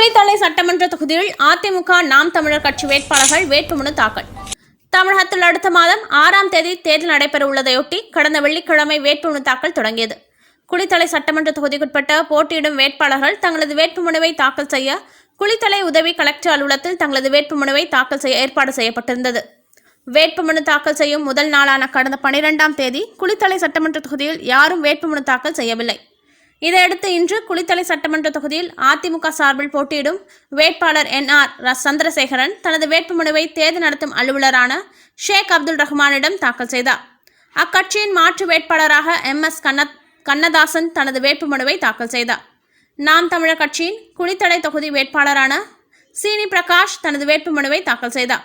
குளித்தலை சட்டமன்ற தொகுதியில் அதிமுக நாம் தமிழர் கட்சி வேட்பாளர்கள் வேட்புமனு தாக்கல். தமிழகத்தில் அடுத்த மாதம் ஆறாம் தேதி தேர்தல் நடைபெற உள்ளதையொட்டி கடந்த வெள்ளிக்கிழமை வேட்புமனு தாக்கல் தொடங்கியது. குளித்தலை சட்டமன்ற தொகுதிக்குட்பட்ட போட்டியிடும் வேட்பாளர்கள் தங்களது வேட்புமனுவை தாக்கல் செய்ய குளித்தலை உதவி கலெக்டர் அலுவலகத்தில் தங்களது வேட்புமனுவை தாக்கல் செய்ய ஏற்பாடு செய்யப்பட்டிருந்தது. வேட்புமனு தாக்கல் செய்யும் முதல் நாளான கடந்த பனிரெண்டாம் தேதி குளித்தலை சட்டமன்ற தொகுதியில் யாரும் வேட்புமனு தாக்கல் செய்யவில்லை. இதையடுத்து இன்று குளித்தலை சட்டமன்ற தொகுதியில் அதிமுக சார்பில் போட்டியிடும் வேட்பாளர் என் ஆர் சந்திரசேகரன் தனது வேட்புமனுவை தேர்தல் நடத்தும் அலுவலரான ஷேக் அப்துல் ரஹ்மானிடம் தாக்கல் செய்தார். அக்கட்சியின் மாற்று வேட்பாளராக எம் எஸ் கண்ண கண்ணதாசன் தனது வேட்புமனுவை தாக்கல் செய்தார். நாம் தமிழர் கட்சியின் குளித்தலை தொகுதி வேட்பாளரான சீனி பிரகாஷ் தனது வேட்புமனுவை தாக்கல் செய்தார்.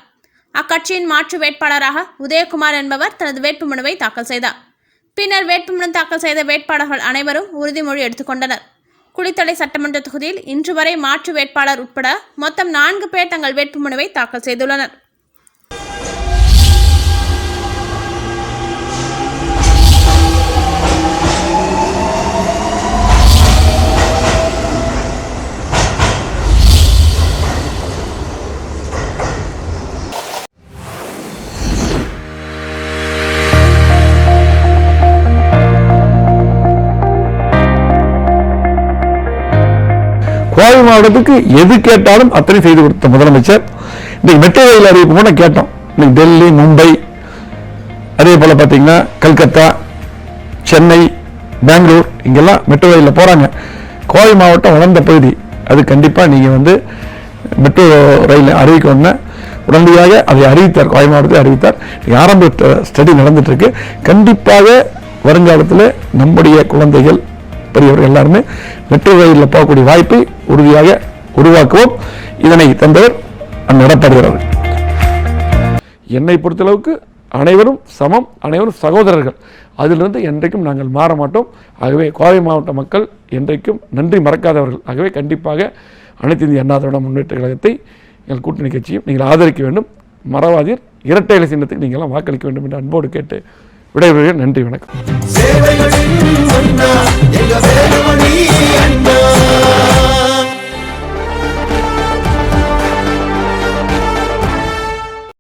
அக்கட்சியின் மாற்று வேட்பாளராக உதயகுமார் என்பவர் தனது வேட்புமனுவை தாக்கல் செய்தார். பின்னர் வேட்புமனு தாக்கல் செய்த வேட்பாளர்கள் அனைவரும் உறுதிமொழி எடுத்துக்கொண்டனர். குளித்தலை சட்டமன்ற தொகுதியில் இன்று வரை மாற்று வேட்பாளர் உட்பட மொத்தம் நான்கு பேர் தங்கள் வேட்புமனுவை தாக்கல் செய்துள்ளனர். கோவை மாவட்டத்துக்கு எது கேட்டாலும் அத்தனை செய்து கொடுத்த முதலமைச்சர். இன்னைக்கு மெட்ரோ ரயில் அறிவிப்பு கூட கேட்டோம். இன்னைக்கு டெல்லி மும்பை அதே போல பார்த்தீங்கன்னா கல்கத்தா சென்னை பெங்களூர் இங்கெல்லாம் மெட்ரோ ரயிலில் போகிறாங்க கோவை மாவட்டம் வளர்ந்த பகுதி. அது கண்டிப்பாக நீங்கள் வந்து மெட்ரோ ரயில் அறிவிக்கணும்னா உடனடியாக அதை அறிவித்தார். கோவை மாவட்டத்தை அறிவித்தார். ஆரம்ப ஸ்டடி நடந்துட்டு இருக்கு. கண்டிப்பாக வருங்காலத்தில் நம்முடைய குழந்தைகள் பெரியவர்கள் எல்லாருமே மெட்ரோ ரயிலில் போகக்கூடிய வாய்ப்பை உறுதியாக உருவாக்குவோம். இதனை தந்தவர் அந்த என்னை பொறுத்தளவுக்கு அனைவரும் சமம் அனைவரும் சகோதரர்கள். அதிலிருந்து என்றைக்கும் நாங்கள் மாற மாட்டோம். ஆகவே கோவை மாவட்ட மக்கள் என்றைக்கும் நன்றி மறக்காதவர்கள். ஆகவே கண்டிப்பாக அனைத்து இந்திய அண்ணா திராவிட முன்னேற்ற கழகத்தை எங்கள் கூட்டணி கட்சியும் நீங்கள் ஆதரிக்க வேண்டும். மறவாதீர். இரட்டை இலை சின்னத்துக்கு நீங்களாம் வாக்களிக்க வேண்டும் என்று அன்போடு கேட்டு விடைபெறுகிறேன். நன்றி வணக்கம்.